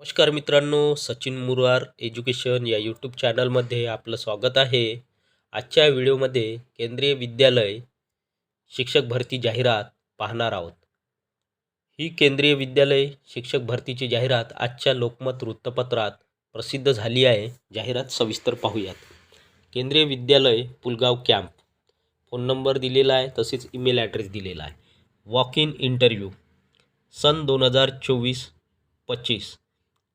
नमस्कार मित्रांनो सचिन मुरार एज्युकेशन या यूट्यूब चॅनलमध्ये आपलं स्वागत आहे. आजच्या व्हिडिओमध्ये केंद्रीय विद्यालय शिक्षक भरती जाहिरात पाहणार आहोत. ही केंद्रीय विद्यालय शिक्षक भरतीची जाहिरात आजच्या लोकमत वृत्तपत्रात प्रसिद्ध झाली आहे. जाहिरात सविस्तर पाहूयात. केंद्रीय विद्यालय पुलगाव कॅम्प फोन नंबर दिलेला आहे तसेच ईमेल ॲड्रेस दिलेला आहे. वॉक इन इंटरव्ह्यू सन दोन हजार चोवीस पच्चीस.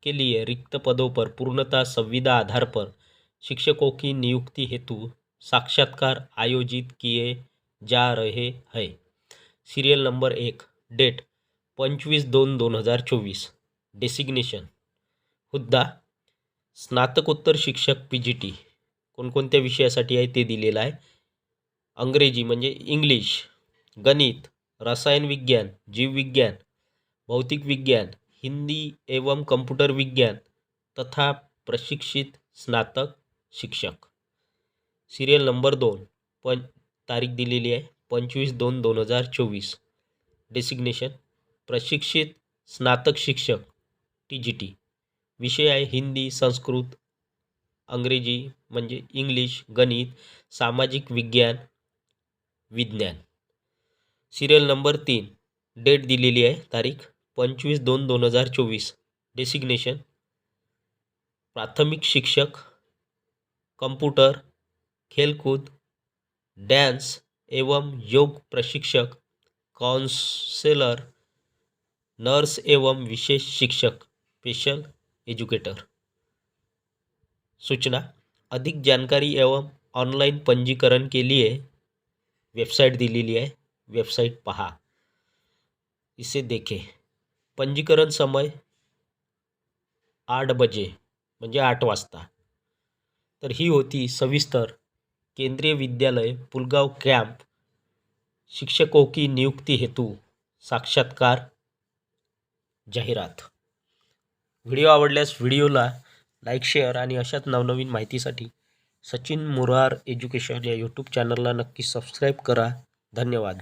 के लिए रिक्त पदों पर पूर्णतः संविदा आधार पर शिक्षकों की नियुक्ति हेतु साक्षात्कार आयोजित किए जा रहे हैं। सीरियल नंबर एक डेट पंचवीस दोन दोन हजार चोवीस डेसिग्नेशन। हुद्दा स्नातकोत्तर शिक्षक पी जी टी कोणकोणत्या विषयासाठी आहे ते दिलेलं आहे? अंग्रेजी म्हणजे इंग्लिश गणित रसायन विज्ञान जीवविज्ञान भौतिक विज्ञान हिंदी एवं कंप्यूटर विज्ञान तथा प्रशिक्षित स्नातक शिक्षक. सिरियल नंबर दोन पण तारीख दिलेली आहे पंचवीस दोन दोन हजार चोवीस. डेसिग्नेशन प्रशिक्षित स्नातक शिक्षक टी जी टी विषय आहे हिंदी संस्कृत अंग्रेजी म्हणजे इंग्लिश गणित सामाजिक विज्ञान विज्ञान. सिरियल नंबर तीन डेट दिलेली आहे तारीख. पंचवीस दोन दोन हज़ार चोवीस. डेसिग्नेशन प्राथमिक शिक्षक. कंप्यूटर खेलकूद. डॅन्स एवं योग प्रशिक्षक. काउंसलर नर्स एवं विशेष शिक्षक. स्पेशल एजुकेटर सूचना. अधिक जानकारी एवं ऑनलाइन पंजीकरण के लिए वेबसाइट दिलेली है. वेबसाइट पहा. इसे देखें. पंजीकरण समय आठ बजे म्हणजे आठ वाजता. तर ही होती सविस्तर केंद्रीय विद्यालय पुलगाव कॅम्प शिक्षकों की नियुक्ती हेतु साक्षात्कार जाहिरात. व्हिडिओ आवडल्यास व्हिडिओला लाईक शेअर आणि अशाच नवनवीन माहितीसाठी सचिन मुरार एज्युकेशन या यूट्यूब चॅनलला नक्की सबस्क्राईब करा. धन्यवाद.